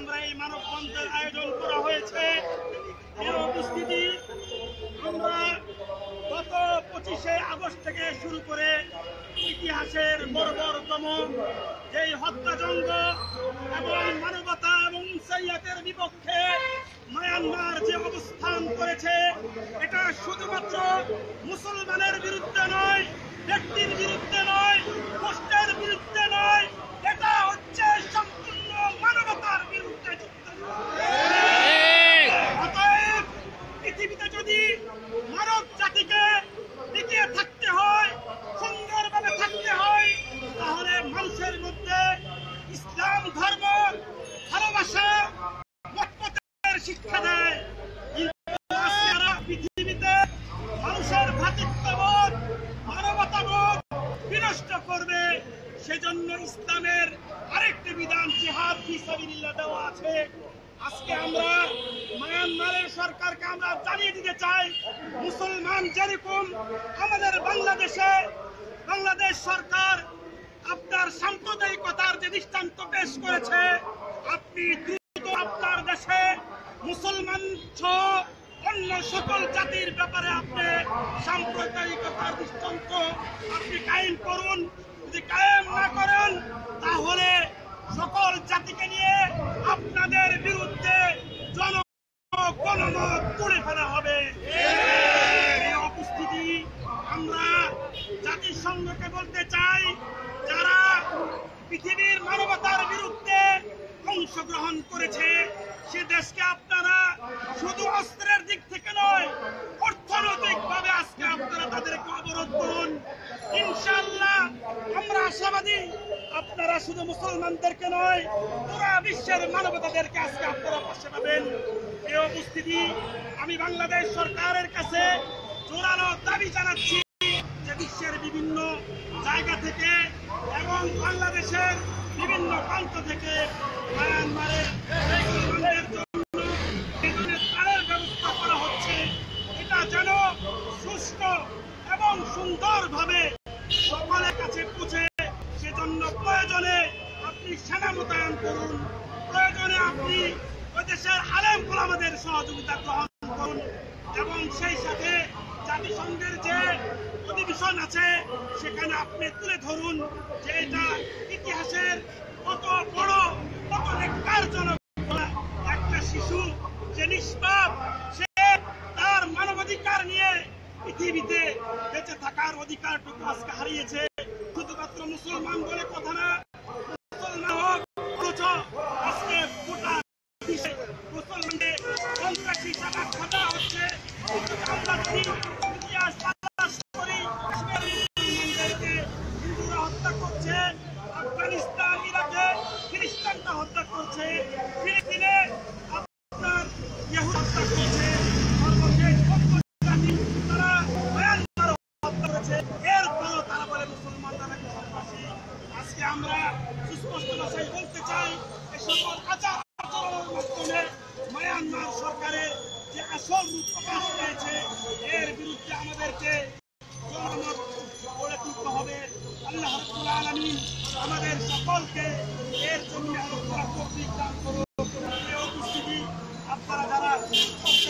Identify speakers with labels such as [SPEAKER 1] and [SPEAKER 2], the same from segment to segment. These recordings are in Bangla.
[SPEAKER 1] আমরা এই মানববন্ধের আয়োজন করা হয়েছে। এর উপস্থিতি আমরা গত পঁচিশে আগস্ট থেকে শুরু করে ইতিহাসের বর্বরতম যেই হত্যাযজ্ঞ এবং মানবতা এবং ইনসাইয়াতের বিপক্ষে মায়ানমার যে অবস্থান করেছে, এটা শুধুমাত্র মুসলমানের বিরুদ্ধে নয়, ব্যক্তির বিরুদ্ধে নয় পোস্টের বিরুদ্ধে নয় এটা হচ্ছে সম্পূর্ণ মানবতার বিরুদ্ধে যুদ্ধ অতএব মানুষের মধ্যে ইসলাম বিনষ্ট করবে। সেজন্য ইসলামের আরেকটি বিধান জিহাদ ফি দেওয়া আছে। আজকে আমরা মায়ানমারের সরকারকে আমরা জানিয়ে দিতে চাই, মুসলমান যেরকম আমাদের বাংলাদেশে বাংলাদেশ সরকার আপনার সাম্প্রদায়িকতার যে দৃষ্টান্ত পেশ করেছে, আপনি দ্রুত আপনার দেশে মুসলমান সহ অন্য সকল জাতির ব্যাপারে আপনি সাম্প্রদায়িকতার দৃষ্টান্ত আপনি কায়েম করুন যদি কায়েম না করেন তাহলে সকল জাতিকে নিয়ে আপনাদের বিরুদ্ধে জন তুলে ফেলা হবে। এই আমরা জাতিসংঘকে বলতে চাই, যারা পৃথিবীর মানবতার বিরুদ্ধে অংশগ্রহণ করেছে, সে দেশকে আপনারা শুধু অস্ত্রের দিক থেকে নয় অর্থনৈতিক ভাবে আজকে আপনারা তাদেরকে অবরোধ করুন। ইনশাআল্লাহ আমরা আশাবাদী, আপনারা শুধু মুসলমানদেরকে নয় বিশ্বের মানবতাদেরকে আজকে আপনারা পাশে পাবেন। এই উপস্থিতি আমি বাংলাদেশ সরকারের কাছে জোরালো দাবি জানাচ্ছি যে বিশ্বের বিভিন্ন জায়গা থেকে এবং বাংলাদেশের বিভিন্ন প্রান্ত থেকে মায়ানমারের ব্যবস্থা করা হচ্ছে। এটা যেন সুষ্ঠু এবং সুন্দরভাবে সকলের কাছে পৌঁছে, সেজন্য প্রয়োজনে আপনি সেনা মোতায়েন করুন। দেশের আলেম গোলামাদের সহযোগিতা গ্রহণ করুন এবং সেই সাথে জাতিসংঘের যে অধিবেশন আছে, সেখানে আপনি তুলে ধরুন যে এটা ইতিহাসের কত বড়, কত নেককারজনক একটা শিশু যে নিষ্পাপ, সে তার মানবাধিকার নিয়ে পৃথিবীতে বেঁচে থাকার অধিকারটুকু আজকে হারিয়েছে। শুধুমাত্র মুসলমান বলে কথা না আমরা সুস্পষ্ট ভাষায় বলতে চাই সকল আচার আচরণের মাধ্যমে সরকারের যে আসল প্রকাশ পেয়েছে এর বিরুদ্ধে আমাদেরকে জনমত আমাদের সকলকে এর জন্য তৌফিক দান করুন কষ্ট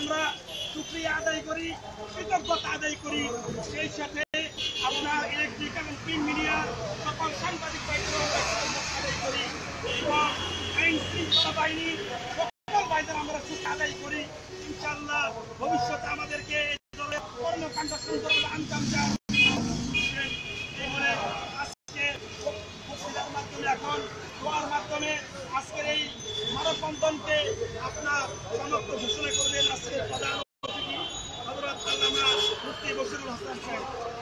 [SPEAKER 1] আমরা শুক্রিয়া আদায় করি, কৃতজ্ঞতা আদায় করি। সেই আপনার ইলেকট্রিক এবং প্রিন্ট মিডিয়া সকল সাংবাদিক আদায় করি এবং সুখ আদায় করি। ইনশাল্লাহ ভবিষ্যতে আমাদেরকে কর্মকাণ্ড সুন্দরভাবে আঞ্জাম দেওয়া এই বলে আজকে বক্তৃতার মাধ্যমে এখন দোয়ার মাধ্যমে আজকের এই মানববন্ধনকে আপনার সমাপ্ত ঘোষণা করবেন আজকের প্রধান অতিথি হজরত আল্লামা মুফতি বসিরুল হাসান সাহেব।